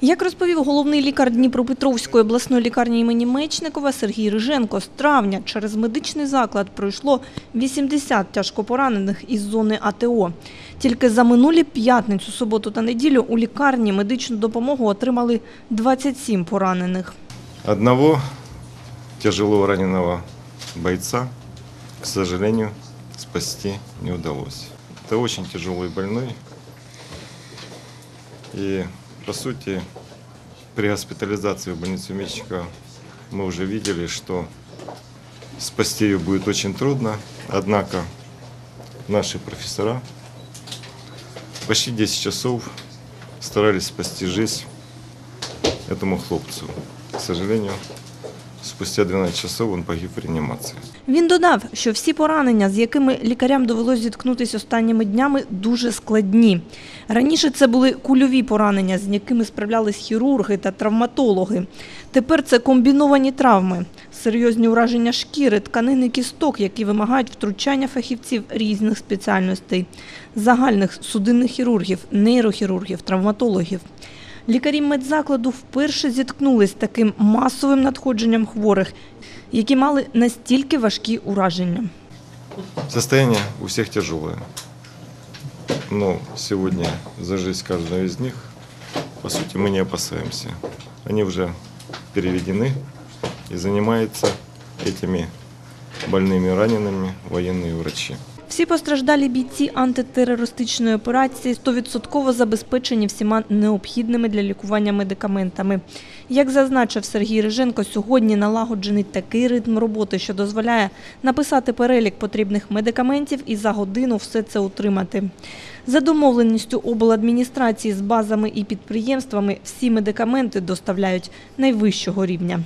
Як розповів головний лікар Дніпропетровської обласної лікарні імені Мечникова Сергій Риженко, з травня через медичний заклад пройшло 80 тяжкопоранених із зони АТО. Тільки за минулі п'ятницю, суботу та неділю у лікарні медичну допомогу отримали 27 поранених. Одного тяжело раненого бойца, к сожалению, спасти не удалось. Это очень тяжелый больной. И, по сути, при госпитализации в больницу Мечникова мы уже видели, что спасти ее будет очень трудно. Однако наши профессора почти 10 часов старались спасти жизнь этому хлопцу. К сожалению, спустя 12 часов он погиб в реанимации. Він додав, що всі поранення, з якими лікарям довелось зіткнутися останніми днями, дуже складні. Раніше це були кульові поранення, з якими справлялись хірурги та травматологи. Тепер це комбіновані травми, серйозні ураження шкіри, тканини кісток, які вимагають втручання фахівців різних спеціальностей, загальних судинних хірургів, нейрохірургів, травматологів. Лікарі медзакладу вперше зіткнулись з таким масовим надходженням хворих, які мали настільки важкі ураження. Состояние у всех тяжелое. Но сегодня за жизнь каждого из них, по сути, мы не опасаемся. Они уже переведены и занимаются этими больными ранеными военные врачи. Всі постраждалі бійці антитерористичної операції 100% забезпечені всіма необхідними для лікування медикаментами. Як зазначив Сергій Риженко, сьогодні налагоджений такий ритм роботи, що дозволяє написати перелік потрібних медикаментів і за годину все це утримати. За домовленістю обладміністрації з базами і підприємствами всі медикаменти доставляють найвищого рівня.